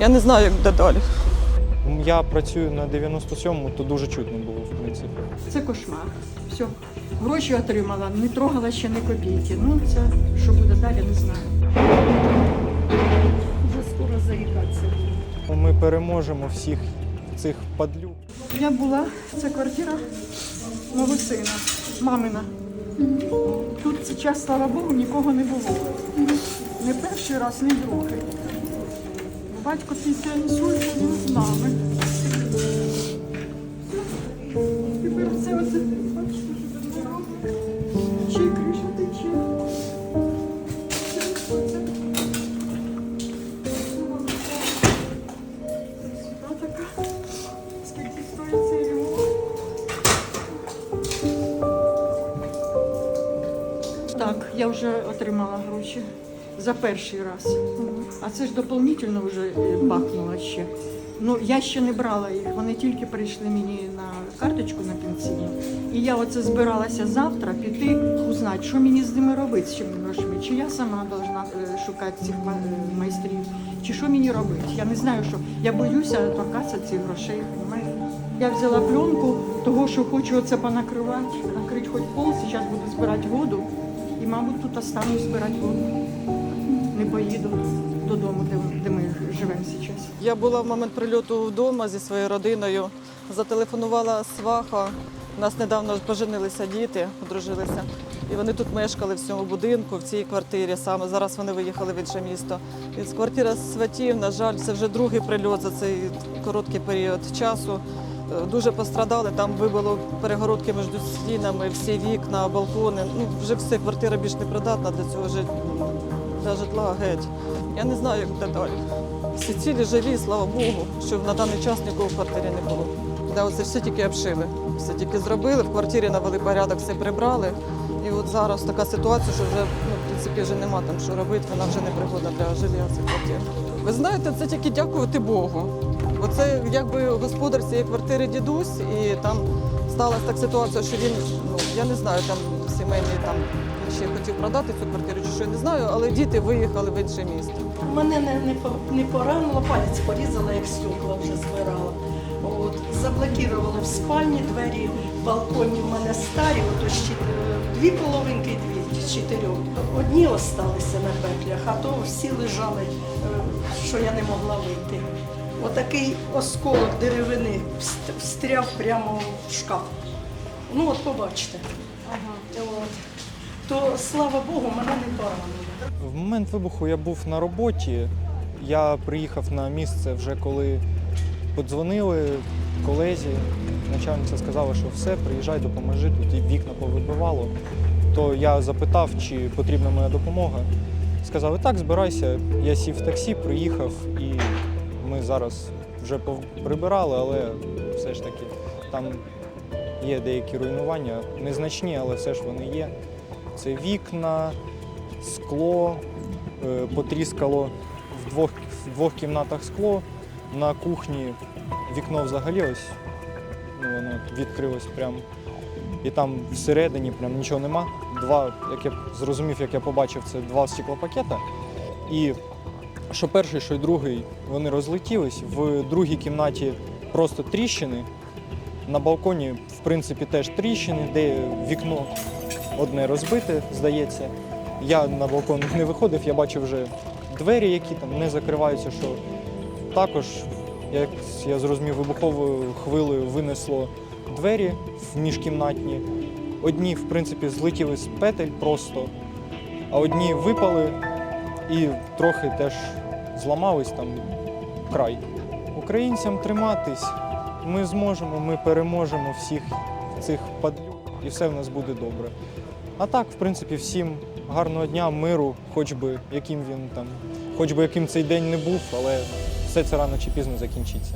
Я не знаю, як буде далі. Я працюю на 97-му, то дуже чутно було, в принципі. Це кошмар. Все. Гроші отримала, не трогала ще ні копійки. Ну, це що буде далі, не знаю. Вже скоро заїкатися буде. Ми переможемо всіх цих падлюк. Я була, це квартира мого сина, мамина. Тут час, слава Богу, нікого не було. Не перший раз, не другий. Батько інсульту він з нами. Тепер це оце, бачите, що тут робить. Й криша тече. Сюди така. Скільки стоїть цей ремонт? Так, я вже отримала гроші за перший раз. А це ж доповнительно вже е, бахнуло ще. Ну, я ще не брала їх, вони тільки прийшли мені на карточку на пенсійну. І я оце збиралася завтра піти узнати, що мені з ними робити, з цими грошима. Чи я сама должна е, шукати цих е, майстрів, чи що мені робити. Я не знаю, що я боюся торкатися цих грошей. Я взяла пленку того, що хочу оце понакривати, накрити хоч пол, зараз буду збирати воду. І, мабуть, тут останусь збирати воду. Поїду додому, де, де ми живемо зараз. Я була в момент прильоту вдома зі своєю родиною. Зателефонувала сваха. У нас недавно поженилися діти, одружилися. І вони тут мешкали в цьому будинку, в цій квартирі саме. Зараз вони виїхали в інше місто. І з квартира сватів, на жаль, це вже другий прильот за цей короткий період часу. Е, Дуже пострадали, там вибило перегородки між стінами, всі вікна, балкони. Ну, вже все, квартира більш не придатна для цього жит... для житла геть. Я не знаю, як буде далі. Всі цілі живі, слава Богу, що на даний час нікого в квартирі не було. Да, оце все тільки обшили, все тільки зробили, в квартирі навели порядок, все прибрали. І от зараз така ситуація, що вже ну, в принципі вже нема там що робити, вона вже не пригодна для жилья цих квартир. Ви знаєте, це тільки дякувати Богу. Оце якби господар цієї квартири дідусь, і там сталася так ситуація, що він, ну я не знаю, там сімейний там ще хотів продати цю квартиру, чи що я не знаю, але діти виїхали в інше місто. Мене не, не, не поранило, палець порізала, як стекла вже збирала. От, заблокували в спальні двері, балконі в мене старі, от ось чотири- дві половинки і дві з чотирьох. Одні осталися на петлях, а то всі лежали, е, що я не могла вийти. Отакий осколок деревини встряв прямо в шкаф. Ну от побачите. От. То слава Богу, мене не поранило. В момент вибуху я був на роботі. Я приїхав на місце вже коли подзвонили колезі. Начальниця сказала, що все, приїжджай, допоможи, тут вікна повибивало. То я запитав, чи потрібна моя допомога. Сказали, так, збирайся. Я сів в таксі, приїхав і ми зараз вже прибирали, але все ж таки там є деякі руйнування, незначні, але все ж вони є. Це вікна, скло, е, потріскало в двох, в двох кімнатах скло. На кухні вікно взагалі ось ну, воно відкрилось прямо. І там всередині прям нічого нема. Два, як я зрозумів, як я побачив, це два стеклопакета. І що перший, що й другий, вони розлетілись. В другій кімнаті просто тріщини. На балконі, в принципі, теж тріщини, де вікно одне розбите, здається. Я на балкон не виходив, я бачив вже двері, які там не закриваються, що також, як я зрозумів, вибуховою хвилею винесло двері в міжкімнатні. Одні, в принципі, злетіли з петель просто, а одні випали і трохи теж зламались там край. Українцям триматись, ми зможемо, ми переможемо всіх цих падлюк, і все в нас буде добре. А так, в принципі, всім гарного дня, миру, хоч би яким він там, хоч би яким цей день не був, але все це рано чи пізно закінчиться.